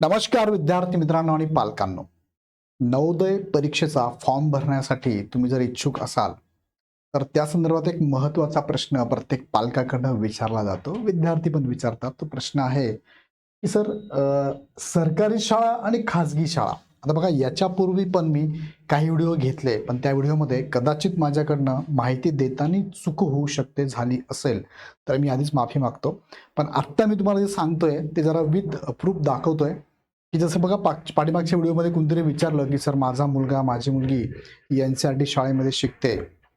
नमस्कार विद्यार्थी मित्रांनो आणि पालकांनो. नवोदय परीक्षेचा फॉर्म भरण्यासाठी तुम्ही जर इच्छुक असाल तर त्या संदर्भात एक महत्त्वाचा प्रश्न प्रत्येक पालकाकडनं विचारला जातो. विद्यार्थी पण विचारतात. तो प्रश्न आहे की सर सरकारी शाळा आणि खाजगी शाळा? आता बघा याच्यापूर्वी पण मी काही व्हिडिओ घेतले पण त्या व्हिडिओमध्ये कदाचित माझ्याकडनं माहिती देताना चूक होऊ शकते झाली असेल तर मी आधीच माफी मागतो. पण आत्ता मी तुम्हाला जे सांगतोय ते जरा विथ प्रूफ दाखवतोय. की जसं बघा पाक पाठीमागच्या व्हिडिओमध्ये कोणतरी विचारलं की सर माझा मुलगा माझी मुलगी एन सी आर टी शाळेमध्ये शिकते.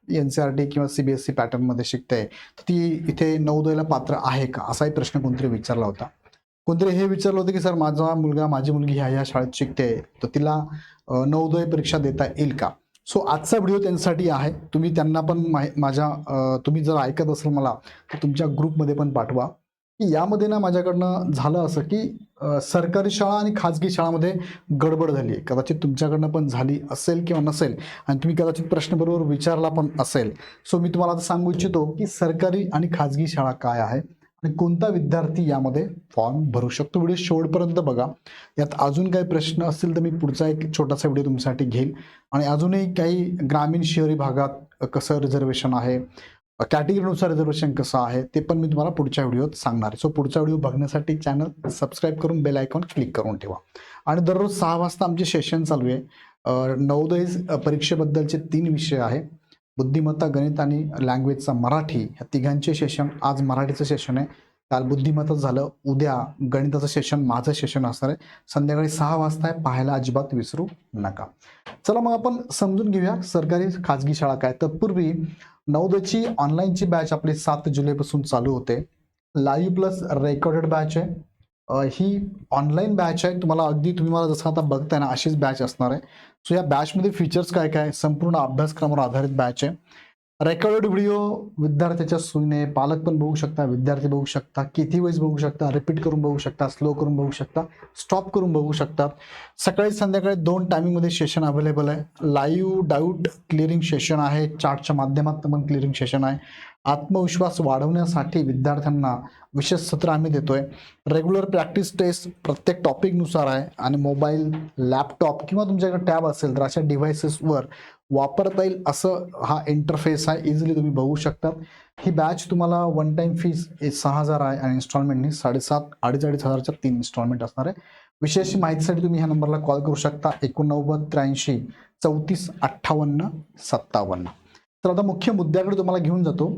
एन सी आर टी किंवा सी बी एस सी पॅटर्नमध्ये शिकते. तर ती इथे नवोदयला पात्र आहे का? असाही प्रश्न कोणतरी विचारला होता. कोणतरी हे विचारलं होतं की सर माझा मुलगा माझी मुलगी ह्या ह्या शाळेत शिकते. तर तिला अ, नवोदय परीक्षा देता येईल का? सो आजचा व्हिडिओ त्यांच्यासाठी आहे. तुम्ही त्यांना पण माझ्या तुम्ही जर ऐकत असाल मला तर तुमच्या ग्रुपमध्ये पण पाठवा. की यामध्ये ना माझ्याकडनं झालं असं की सरकारी शाळा आणि खाजगी शाळामध्ये गडबड झाली. आहे कदाचित तुमच्याकडनं पण झाली असेल किंवा नसेल आणि तुम्ही कदाचित प्रश्न बरोबर विचारला पण असेल. सो मी तुम्हाला आता सांगू इच्छितो की सरकारी आणि खाजगी शाळा काय आहे आणि कोणता विद्यार्थी यामध्ये फॉर्म भरू शकतो. व्हिडिओ शेवटपर्यंत बघा. यात अजून काही प्रश्न असतील तर मी पुढचा एक छोटासा व्हिडिओ तुमच्यासाठी घेईल. आणि अजूनही काही ग्रामीण शहरी भागात कसं रिझर्वेशन आहे? कॅटेगरीनुसार रिझर्वेशन कसं आहे ते पण मी तुम्हाला पुढच्या व्हिडिओत सांगणार. आहे सो पुढचा व्हिडिओ बघण्यासाठी चॅनल सबस्क्राईब करून बेल आयकॉन क्लिक करून ठेवा. आणि दररोज सहा वाजता आमचे सेशन चालू आहे. नवोदय परीक्षेबद्दलचे तीन विषय आहे. बुद्धिमत्ता गणित आणि लँग्वेजचा मराठी. ह्या तिघांचे सेशन आज मराठीचं सेशन आहे. काल बुद्धिमत्ता झालं उद्या गणिताचं सेशन माझं सेशन असणार आहे. संध्याकाळी सहा वाजता आहे पाहायला अजिबात विसरू नका. चला मग आपण समजून घेऊया सरकारी खाजगी शाळा काय. तत्पूर्वी नवदची ऑनलाईनची बॅच आपली सात जुलैपासून चालू होते. लाईव्ह प्लस रेकॉर्डेड बॅच आहे. ही ऑनलाईन बॅच आहे. तुम्हाला अगदी तुम्ही मला जसं आता बघताय ना अशीच बॅच असणार आहे. सो या बॅचमध्ये फीचर्स काय काय संपूर्ण अभ्यासक्रमावर आधारित बॅच आहे. रेकॉर्डेड व्हिडिओ विद्यार्थ्याच्या सोयीने पालक पण बघू शकता विद्यार्थी बघू शकता किती वेळेस बघू शकता रिपीट करून बघू शकता स्लो करून बघू शकता स्टॉप करून बघू शकता. सकाळी संध्याकाळी दोन टायमिंगमध्ये सेशन अवेलेबल आहे. लाईव्ह डाऊट क्लिअरिंग सेशन आहे. चार्टच्या माध्यमातून पण क्लिअरिंग सेशन आहे. आत्मविश्वास वाढवण्यासाठी विद्यार्थ्यांना विशेष सत्र आम्ही देतोय. रेग्युलर प्रॅक्टिस टेस्ट प्रत्येक टॉपिकनुसार आहे आणि मोबाईल लॅपटॉप किंवा तुमच्याकडे टॅब असेल तर अशा डिव्हायसेसवर वापरता येईल असं हा इंटरफेस आहे. इझिली तुम्ही बघू शकतात. ही बॅच तुम्हाला वन टाईम फीज सहा हजार आहे आणि इन्स्टॉलमेंटनी साडेसात अडीच अडीच हजारच्या तीन इन्स्टॉलमेंट असणार आहे. विशेष माहितीसाठी तुम्ही ह्या नंबरला कॉल करू शकता. एकोणनव्वद त्र्याऐंशी चौतीस अठ्ठावन्न सत्तावन्न. तर आता मुख्य मुद्द्याकडे तुम्हाला घेऊन जातो.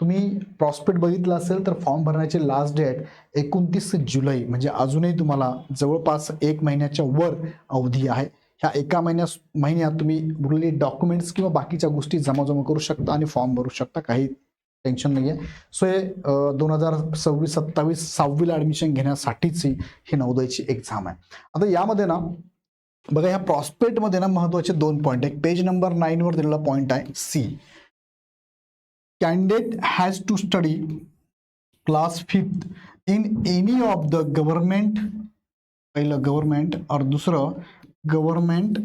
तुम्ही प्रॉस्पेक्ट बघितलं असेल तर फॉर्म भरण्याची लास्ट डेट एकोणतीस जुलै म्हणजे अजूनही तुम्हाला जवळपास एक महिन्याच्या वर अवधी आहे. ह्या एका महिन्या महिन्यात तुम्ही उरलेले डॉक्युमेंट्स किंवा बाकीच्या गोष्टी जमा जमा करू शकता आणि फॉर्म भरू शकता. काही टेन्शन नाही आहे सो हे दोन हजार सव्वीस सत्तावीस सहावीला ॲडमिशन घेण्यासाठीची ही नवोदयची एक्झाम आहे. आता यामध्ये ना बघा ह्या प्रॉस्पेक्टमध्ये ना महत्त्वाचे दोन पॉईंट एक पेज नंबर नाईनवर दिलेला पॉईंट आहे C candidate has to study class fifth in any of the government पहिलं गव्हर्नमेंट और दुसरं government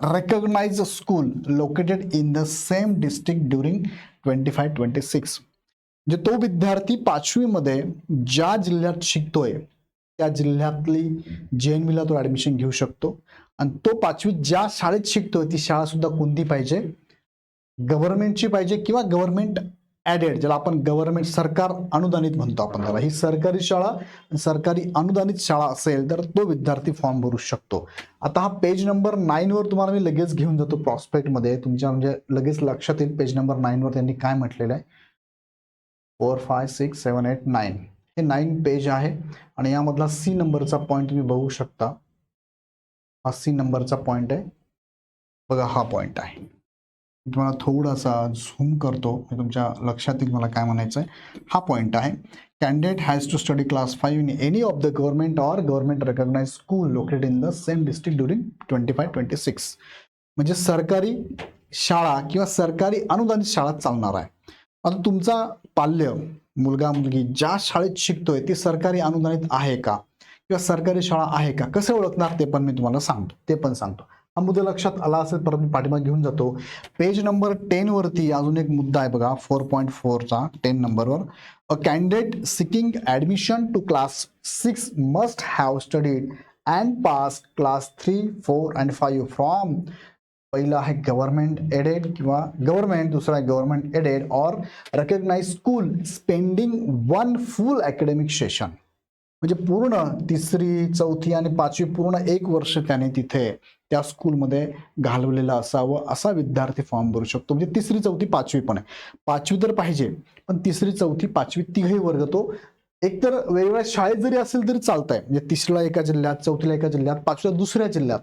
recognized school located in the same district during twenty five twenty six म्हणजे तो विद्यार्थी पाचवीमध्ये ज्या जिल्ह्यात शिकतोय त्या जिल्ह्यातली जे एन बीला तो ऍडमिशन घेऊ शकतो. आणि तो पाचवी ज्या शाळेत शिकतोय ती शाळा सुद्धा कोणती पाहिजे? गव्हर्नमेंटची पाहिजे किंवा गव्हर्नमेंट ॲडेड ज्याला आपण गव्हर्नमेंट सरकार अनुदानित म्हणतो आपण त्याला. ही सरकारी शाळा सरकारी अनुदानित शाळा असेल तर तो विद्यार्थी फॉर्म भरू शकतो. आता हा पेज नंबर नाईनवर तुम्हाला मी लगेच घेऊन जातो प्रॉस्पेक्टमध्ये तुमच्या म्हणजे लगेच लक्षात येईल पेज नंबर नाईनवर त्यांनी काय म्हटलेलं आहे. Four five six seven eight nine हे नाईन पेज आहे. आणि यामधला सी नंबरचा पॉईंट तुम्ही बघू शकता. हा सी नंबरचा पॉईंट आहे. बघा हा पॉईंट आहे. मी तुम्हाला थोडासा झूम करतो. म्हणजे तुमच्या लक्षात येईल मला काय म्हणायचं आहे. हा पॉईंट आहे. Candidate has to study class five in any of the government or government recognize school located in the same district during twenty five twenty six म्हणजे सरकारी शाळा किंवा सरकारी अनुदानित शाळा चालणार आहे. आता तुमचा पाल्य मुलगा मुलगी ज्या शाळेत शिकतोय ती सरकारी अनुदानित आहे का? किंवा सरकारी शाळा आहे का? कसं ओळखणार? ते पण मी तुम्हाला सांगतो. ते पण सांगतो. हा मुद्दा लक्षात आला असेल परत मी पाठीमागे घेऊन जातो. पेज नंबर टेन वरती अजून एक मुद्दा आहे बघा फोर पॉईंट फोरचा टेन नंबरवर. A candidate seeking admission to class six must have studied and pass class three four and five from पहिलं आहे गव्हर्नमेंट एडेड किंवा गव्हर्नमेंट दुसरा आहे government aided or recognize school spending one full academic session म्हणजे पूर्ण तिसरी चौथी आणि पाचवी पूर्ण एक वर्ष त्याने तिथे त्या स्कूलमध्ये घालवलेलं असावं असा विद्यार्थी फॉर्म भरू शकतो. म्हणजे तिसरी चौथी पाचवी पण आहे. पाचवी तर पाहिजे पण तिसरी चौथी पाचवी तिघही वर्ग तो एकतर वेगवेगळ्या शाळेत जरी असेल तरी चालतंय. म्हणजे तिसरीला एका जिल्ह्यात चौथीला एका जिल्ह्यात पाचव्या दुसऱ्या जिल्ह्यात.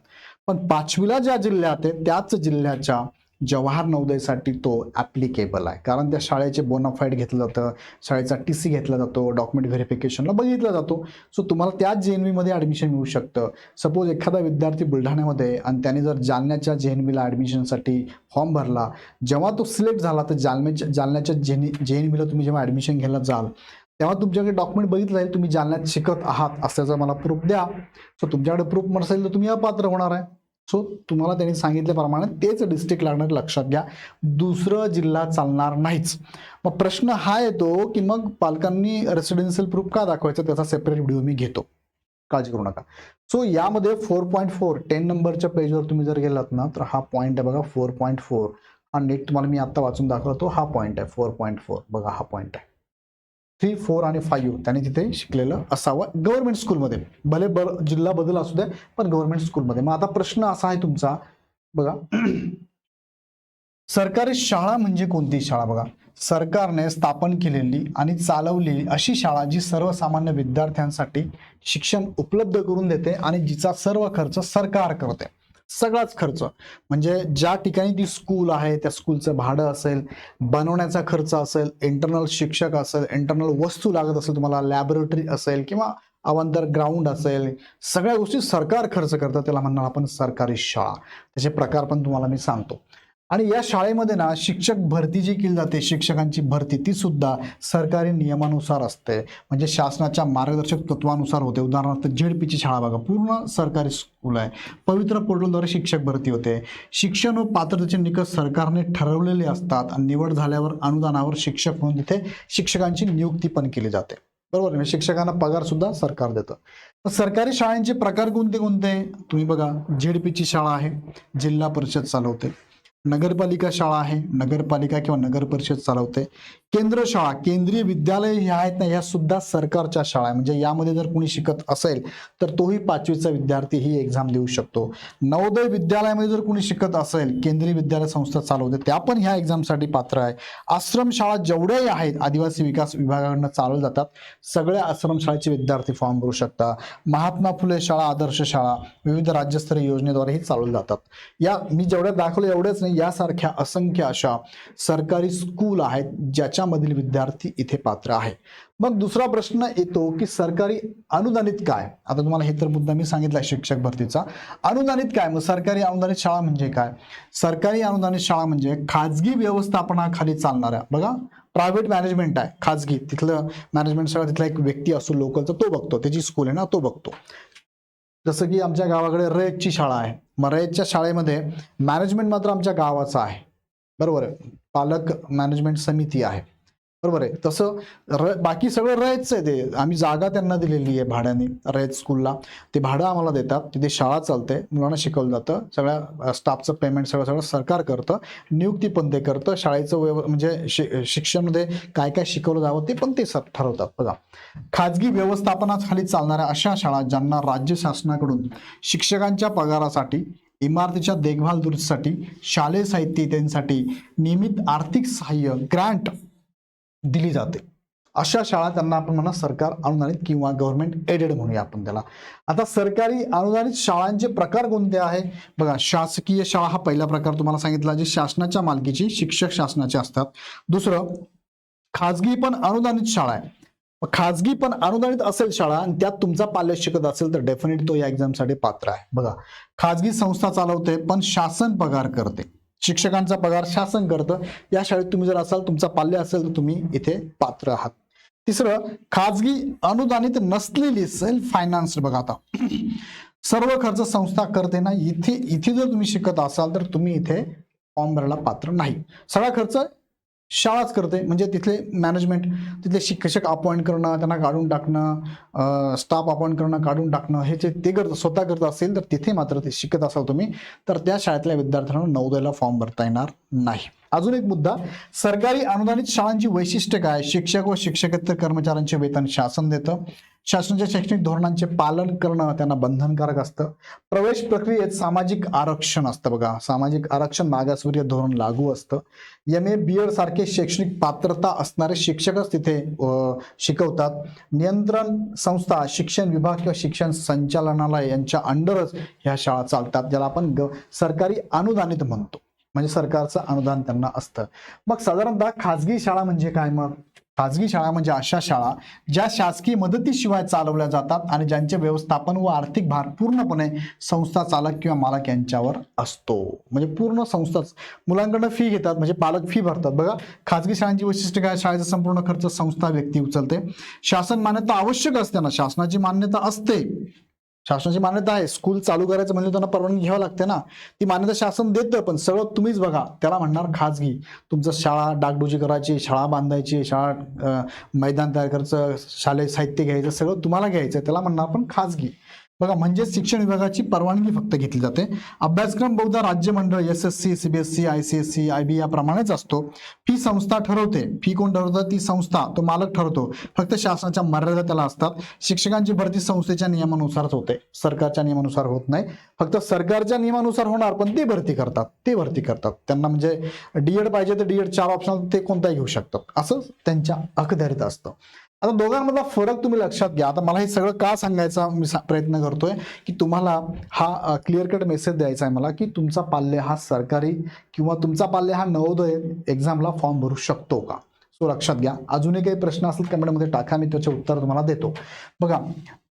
पण पाचवीला ज्या जिल्ह्यात आहे त्याच जिल्ह्याच्या जवाहर नवोदयसाठी तो ॲप्लिकेबल आहे. कारण त्या शाळेचे बोनाफाईड घेतलं जातं शाळेचा टी सी घेतला जातो डॉक्युमेंट व्हेरिफिकेशनला बघितला जातो. सो तुम्हाला त्याच जे एन व्हीमध्ये ॲडमिशन मिळू शकतं. सपोज एखादा विद्यार्थी बुलढाण्यामध्ये आणि त्याने जर जालन्याच्या जे एन बीला ॲडमिशनसाठी फॉर्म भरला जेव्हा तो सिलेक्ट झाला तर जालन्याच्या जालन्याच्या जे जे एन बीला तुम्ही जेव्हा ॲडमिशन घ्यायला जाल तेव्हा तुमच्याकडे डॉक्युमेंट बघितलं जाईल तुम्ही जालन्यात शिकत आहात असल्याचा मला प्रूफ द्या सो तुमच्याकडे प्रूफ नसेल तर तुम्ही अपात्र होणार आहे. सो तुम्हाला त्यांनी सांगितल्याप्रमाणे तेच डिस्ट्रिक्ट लागणार लक्षात घ्या. दुसरं जिल्हा चालणार नाहीच. मग प्रश्न हा येतो की मग पालकांनी रेसिडेन्शियल प्रूफ का दाखवायचं? त्याचा सेपरेट व्हिडिओ मी घेतो. काळजी करू नका. सो यामध्ये फोर पॉईंट फोर टेन नंबरच्या पेजवर तुम्ही जर गेलात ना तर हा पॉईंट आहे बघा फोर पॉईंट फोर हा नेट तुम्हाला मी आत्ता वाचून दाखवतो हा पॉईंट आहे फोर पॉईंट फोर बघा हा पॉईंट आहे. थ्री फोर आणि फाईव्ह त्यांनी तिथे शिकलेलं असावं. गव्हर्नमेंट स्कूलमध्ये भले ब जिल्हा बदल असू दे पण गव्हर्नमेंट स्कूलमध्ये मग आता प्रश्न असा आहे तुमचा बघा. सरकारी शाळा म्हणजे कोणती शाळा बघा? सरकारने स्थापन केलेली आणि चालवलेली अशी शाळा जी सर्वसामान्य विद्यार्थ्यांसाठी शिक्षण उपलब्ध करून देते आणि जिचा सर्व खर्च सरकार करते. सगळाच खर्च. म्हणजे ज्या ठिकाणी ती स्कूल आहे त्या स्कूलचं भाडं असेल बनवण्याचा खर्च असेल इंटरनल शिक्षक असेल इंटरनल वस्तू लागत असेल तुम्हाला लॅबोरेटरी असेल किंवा अवांतर ग्राउंड असेल सगळ्या गोष्टी सरकार खर्च करतं त्याला म्हणणार आपण सरकारी शाळा. त्याचे प्रकार पण तुम्हाला मी सांगतो. आणि या शाळेमध्ये ना शिक्षक भरती जी केली जाते शिक्षकांची भरती ती सुद्धा सरकारी नियमानुसार असते. म्हणजे शासनाच्या मार्गदर्शक तत्वानुसार होते. उदाहरणार्थ झेडपीची शाळा बघा. पूर्ण सरकारी स्कूल आहे. पवित्र पोर्टलद्वारे शिक्षक भरती होते. शिक्षण व पात्रतेचे निकष सरकारने ठरवलेले असतात आणि निवड झाल्यावर अनुदानावर शिक्षक म्हणून तिथे शिक्षकांची नियुक्ती पण केली जाते. बरोबर? म्हणजे शिक्षकांना पगार सुद्धा सरकार देतं. तर सरकारी शाळांचे प्रकार कोणते कोणते? तुम्ही बघा. झेडपीची शाळा आहे. जिल्हा परिषद चालवते. नगरपालिका शाळा आहे. नगरपालिका किंवा नगर परिषद चालवते. केंद्र शाळा केंद्रीय विद्यालय ह्या आहेत ना ह्या सुद्धा सरकारच्या शाळा आहे. म्हणजे यामध्ये जर कोणी शिकत असेल तर तोही पाचवीचा विद्यार्थी ही एक्झाम देऊ शकतो. नवोदय विद्यालयामध्ये जर कोणी शिकत असेल केंद्रीय विद्यालय संस्था चालवते त्या पण ह्या एक्झामसाठी पात्र आहे. आश्रम शाळा जेवढ्याही आहेत आदिवासी विकास विभागाकडनं चालवल्या जातात सगळ्या आश्रम शाळेचे विद्यार्थी फॉर्म भरू शकता महात्मा फुले शाळा आदर्श शाळा विविध राज्यस्तरीय योजनेद्वारेही चालवल्या जातात. या मी जेवढ्या दाखवलं एवढेच नाही यासारख्या असंख्य अशा सरकारी स्कूल आहेत ज्याच्या ज्याच्यामधील विद्यार्थी इथे पात्र आहे. मग दुसरा प्रश्न येतो की सरकारी अनुदानित काय? आता तुम्हाला हे तर मुद्दा मी सांगितला शिक्षक भरतीचा. अनुदानित काय? मग सरकारी अनुदानित शाळा म्हणजे काय? सरकारी अनुदानित शाळा म्हणजे खाजगी व्यवस्थापनाखाली चालणाऱ्या बघा प्रायव्हेट मॅनेजमेंट आहे खाजगी. तिथलं मॅनेजमेंट सगळं तिथला एक व्यक्ती असतो लोकलचा तो बघतो. त्याची स्कूल आहे ना तो बघतो. जसं की आमच्या गावाकडे रयतची शाळा आहे. मग रयतच्या शाळेमध्ये मॅनेजमेंट मात्र आमच्या गावाचा आहे. बरोबर आहे. पालक मॅनेजमेंट समिती आहे. बरोबर आहे. तसं र बाकी सगळं रयतचं आहे ते. आम्ही जागा त्यांना दिलेली आहे भाड्याने रयत स्कूलला ते भाडं आम्हाला देतात. तिथे शाळा चालते. मुलांना शिकवलं जातं. सगळ्या स्टाफचं पेमेंट सगळं सगळं सरकार करतं. नियुक्ती पण ते करतं. शाळेचं व्यव म्हणजे शि शिक्षणमध्ये काय काय शिकवलं जावं ते पण ते सर ठरवतात. बघा. खाजगी व्यवस्थापनाखाली चालणाऱ्या अशा शाळा ज्यांना राज्य शासनाकडून शिक्षकांच्या पगारासाठी इमारतीच्या देखभाल दुरुस्तीसाठी शालेय साहित्य इत्यादींसाठी नियमित आर्थिक सहाय्य ग्रँट दिली जाते. अशा शाळा त्यांना आपण म्हणा सरकार अनुदानित किंवा गव्हर्नमेंट एडेड म्हणूया आपण त्याला. आता सरकारी अनुदानित शाळांचे प्रकार कोणते आहे? बघा शासकीय शाळा हा पहिला प्रकार तुम्हाला सांगितला जे शासनाच्या मालकीची शिक्षक शासनाचे असतात. दुसरं खाजगी पण अनुदानित शाळा आहे. खाजगी पण अनुदानित असेल शाळा आणि त्यात तुमचा पाल्य शिकत असेल तर डेफिनेट तो या एक्झामसाठी पात्र आहे. बघा खाजगी संस्था चालवते पण शासन पगार करते. शिक्षकांचा पगार शासन करतं. या शाळेत तुम्ही जर असाल तुमचा पाल्य असेल तर तुम्ही इथे पात्र आहात. तिसरं खाजगी अनुदानित नसलेली सेल्फ फायनान्स बघा आता. सर्व खर्च संस्था करते ना इथे इथे जर तुम्ही शिकत असाल तर तुम्ही इथे फॉर्म भरायला पात्र नाही. सगळा खर्च शाळाच करते. म्हणजे तिथले मॅनेजमेंट तिथले शिक्षक अपॉइंट करणं त्यांना काढून टाकणं स्टाफ अपॉइंट करणं काढून टाकणं हे जे ते करत स्वतः करत असेल तर तिथे मात्र ते शिकत असाल तुम्ही तर त्या शाळेतल्या विद्यार्थ्यांना नवोदयला फॉर्म भरता येणार नाही. अजून एक मुद्दा सरकारी अनुदानित शाळांची वैशिष्ट्य काय? शिक्षक व शिक्षकेतर कर्मचाऱ्यांचे वेतन शासन देतं. शासनाच्या शैक्षणिक धोरणांचे पालन करणं त्यांना बंधनकारक असतं. प्रवेश प्रक्रियेत सामाजिक आरक्षण असतं बघा. सामाजिक आरक्षण मागासवर्गीय धोरण लागू असतं. एम ए बी एड सारखे शैक्षणिक पात्रता असणारे शिक्षकच तिथे शिकवतात. नियंत्रण संस्था शिक्षण विभाग किंवा शिक्षण संचालनालय यांच्या अंडरच ह्या शाळा चालतात ज्याला आपण ग सरकारी अनुदानित म्हणतो. म्हणजे सरकारचं अनुदान त्यांना असतं. मग साधारणतः खाजगी शाळा म्हणजे काय मग? खाजगी शाळा म्हणजे अशा शाळा ज्या शासकीय मदतीशिवाय चालवल्या जातात आणि ज्यांचे व्यवस्थापन व आर्थिक भार पूर्णपणे संस्था चालक किंवा मालक यांच्यावर असतो. म्हणजे पूर्ण संस्थाच मुलांकडनं फी घेतात म्हणजे पालक फी भरतात. बघा खाजगी शाळांची वैशिष्ट्य काय? शाळेचा संपूर्ण खर्च संस्था व्यक्ती उचलते. शासन मान्यता आवश्यक असते ना? शासनाची मान्यता असते. शासनाची मान्यता आहे. स्कूल चालू करायचं म्हणजे त्यांना परवानगी घ्यावी लागते ना. ती मान्यता शासन देतं पण सगळं तुम्हीच बघा. त्याला म्हणणार खाजगी. तुमचं शाळा डागडुजी करायची शाळा बांधायची शाळा मैदान तयार करायचं शालेय साहित्य घ्यायचं सगळं तुम्हाला घ्यायचं त्याला म्हणणार आपण खाजगी. बघा म्हणजे शिक्षण विभागाची परवानगी फक्त घेतली जाते. अभ्यासक्रम बहुधा राज्य मंडळ S S C CBSE I C S C I B याप्रमाणेच असतो. फी संस्था ठरवते. फी कोण ठरवतं? ती संस्था तो मालक ठरवतो. फक्त शासनाच्या मर्यादा त्याला असतात. शिक्षकांची भरती संस्थेच्या नियमानुसारच होते. सरकारच्या नियमानुसार होत नाही. फक्त सरकारच्या नियमानुसार होणार पण ते भरती करतात. ते भरती करतात. त्यांना म्हणजे डीएड पाहिजे तर डीएड चार ऑप्शन ते कोणताही घेऊ शकतात. असं त्यांच्या अखत्यारीत असतं. आता दोघांमधला फरक तुम्ही लक्षात घ्या. आता मला हे सगळं का सांगायचा मी सा- प्रयत्न करतोय की तुम्हाला हा क्लिअर कट मेसेज द्यायचा आहे मला की तुमचा पाल्य हा सरकारी किंवा तुमचा पाल्य हा नवोदय एक्झामला फॉर्म भरू शकतो का? सो लक्षात घ्या. अजूनही काही प्रश्न असतील कमेंटमध्ये टाका. मी त्याचे उत्तर तुम्हाला देतो. बघा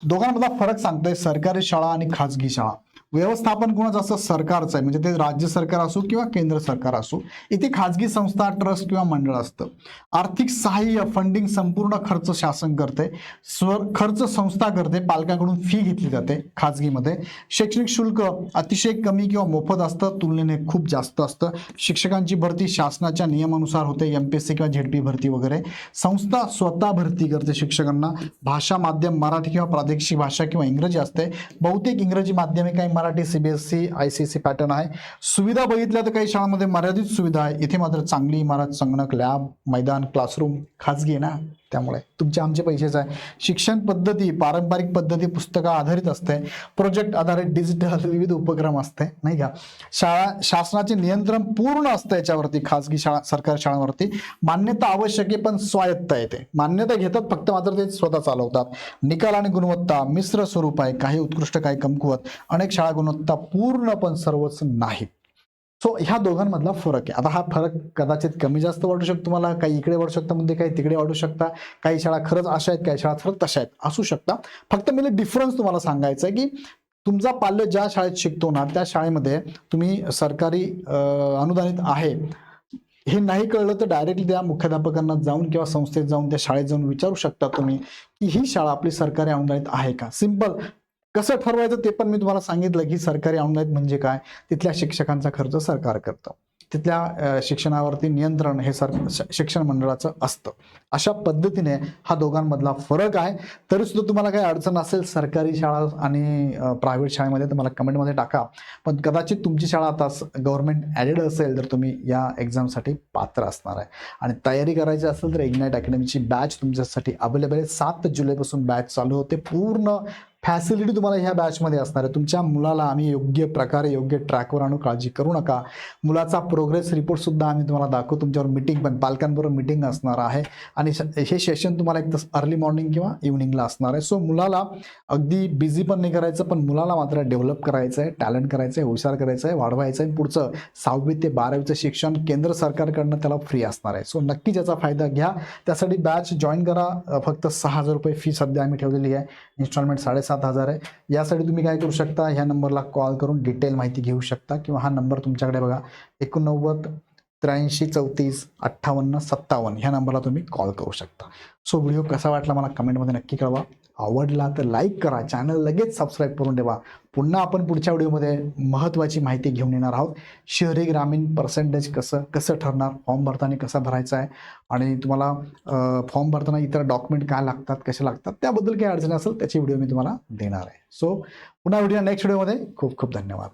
दोघांमधला फरक सांगतोय सरकारी शाळा आणि खाजगी शाळा. व्यवस्थापन कोणाचं असतं? सरकारचं आहे. म्हणजे ते राज्य सरकार असो किंवा केंद्र सरकार असो. इथे खाजगी संस्था ट्रस्ट किंवा मंडळ असतं. आर्थिक सहाय्य फंडिंग संपूर्ण खर्च शासन करते. स्वर खर्च संस्था करते. पालकांकडून फी घेतली जाते खाजगीमध्ये. शैक्षणिक शुल्क अतिशय कमी किंवा मोफत असतं. तुलनेने खूप जास्त असतं. शिक्षकांची भरती शासनाच्या नियमानुसार होते. एम पी एस सी किंवा झेडपी भरती वगैरे. संस्था स्वतः भरती करते शिक्षकांना. भाषा माध्यम मराठी किंवा प्रादेशिक भाषा किंवा इंग्रजी असते. बहुतेक इंग्रजी माध्यमे काही Marathi CBSE I C C pattern आहे. सुविधा बघितल्या तर काही शाळांमध्ये मर्यादित सुविधा आहे. इथे मात्र चांगली इमारत संगणक लॅब मैदान क्लासरूम खाजगी आहे ना? त्यामुळे तुमचे आमचे पैसेच आहे. शिक्षण पद्धती पारंपरिक पद्धती पुस्तकं आधारित असते. प्रोजेक्ट आधारित डिजिटल विविध उपक्रम असते नाही का? शाळा शासनाचे नियंत्रण पूर्ण असतं याच्यावरती खाजगी शाळा सरकारी शाळांवरती. मान्यता आवश्यक आहे पण स्वायत्त आहे ते मान्यता घेतात फक्त मात्र ते स्वतः चालवतात. निकाल आणि गुणवत्ता मिश्र स्वरूप आहे. काही उत्कृष्ट काही कमकुवत. अनेक शाळा गुणवत्ता पूर्ण पण सर्वच नाही सो ह्या दोघांमधला फरक आहे. आता हा फरक कदाचित कमी जास्त वाटू शकतो तुम्हाला काही इकडे वाटू शकता म्हणजे काही तिकडे वाटू शकता. काही शाळा खरंच अशा आहेत काही शाळा खरंच तशा आहेत. असू शकता. फक्त मी डिफरन्स तुम्हाला सांगायचं आहे की तुमचा पाल्य ज्या शाळेत शिकतो ना त्या शाळेमध्ये तुम्ही सरकारी अनुदानित आहे. हे नाही कळलं तर डायरेक्टली त्या मुख्याध्यापकांना जाऊन किंवा संस्थेत जाऊन त्या शाळेत जाऊन विचारू शकता तुम्ही की ही शाळा आपली सरकारी अनुदानित आहे का? सिंपल कसं ठरवायचं ते पण मी तुम्हाला सांगितलं की सरकारी अनुदानित म्हणजे काय? तिथल्या शिक्षकांचा खर्च सरकार करतं. तिथल्या शिक्षणावरती नियंत्रण हे सर शिक्षण मंडळाचं असतं. अशा पद्धतीने हा दोघांमधला फरक आहे. तरी सुद्धा तुम्हाला काही अडचण असेल सरकारी शाळा आणि प्रायव्हेट शाळेमध्ये तर मला कमेंटमध्ये टाका. पण कदाचित तुमची शाळा आता गव्हर्नमेंट ॲडेड असेल तर तुम्ही या एक्झामसाठी पात्र असणार आहे. आणि तयारी करायची असेल तर इग्नाईट अकॅडमीची बॅच तुमच्यासाठी अवेलेबल आहे. सात जुलैपासून बॅच चालू होते. पूर्ण फॅसिलिटी तुम्हाला ह्या बॅचमध्ये असणार आहे. तुमच्या मुलाला आम्ही योग्य प्रकारे योग्य ट्रॅकवर आणू काळजी करू नका. मुलाचा प्रोग्रेस रिपोर्टसुद्धा आम्ही तुम्हाला दाखवू. तुमच्यावर मिटिंग पण पालकांबरोबर मिटिंग असणार आहे. आणि श- हे सेशन तुम्हाला एक तर अर्ली मॉर्निंग किंवा इव्हनिंगला असणार आहे. सो मुलाला अगदी बिझी पण नाही करायचं पण मुलाला मात्र डेव्हलप करायचं आहे टॅलेंट करायचं आहे हुशार करायचं आहे वाढवायचं आहे. पुढचं सहावी ते बारावीचं शिक्षण केंद्र सरकारकडनं त्याला फ्री असणार आहे. सो नक्की त्याचा फायदा घ्या. त्यासाठी बॅच जॉईन करा. फक्त सहा हजार रुपये फी सध्या आम्ही ठेवलेली आहे. इन्स्टॉलमेंट सात हजार आहे. यासाठी तुम्ही काय करू शकता? ह्या नंबरला कॉल करून डिटेल माहिती घेऊ शकता किंवा हा नंबर तुमच्याकडे बघा. एकोणनव्वद त्र्याऐंशी चौतीस अठ्ठावन्न सत्तावन्न. ह्या नंबरला तुम्ही कॉल करू शकता. सो व्हिडिओ कसा वाटला मला कमेंटमध्ये नक्की कळवा. आवडला तर लाईक करा. चॅनल लगेच सबस्क्राईब करून ठेवा. पुन्हा आपण पुढच्या व्हिडिओमध्ये महत्त्वाची माहिती घेऊन येणार आहोत. शहरी ग्रामीण पर्सेंटेज कसं कसं ठरणार फॉर्म भरताना कसा भरायचा आहे? आणि तुम्हाला फॉर्म भरताना इतर डॉक्युमेंट काय लागतात कसे लागतात? त्याबद्दल काही अडचणी असेल त्याची व्हिडिओ मी तुम्हाला देणार आहे. सो पुन्हा व्हिडिओ नेक्स्ट व्हिडिओमध्ये खूप खूप धन्यवाद.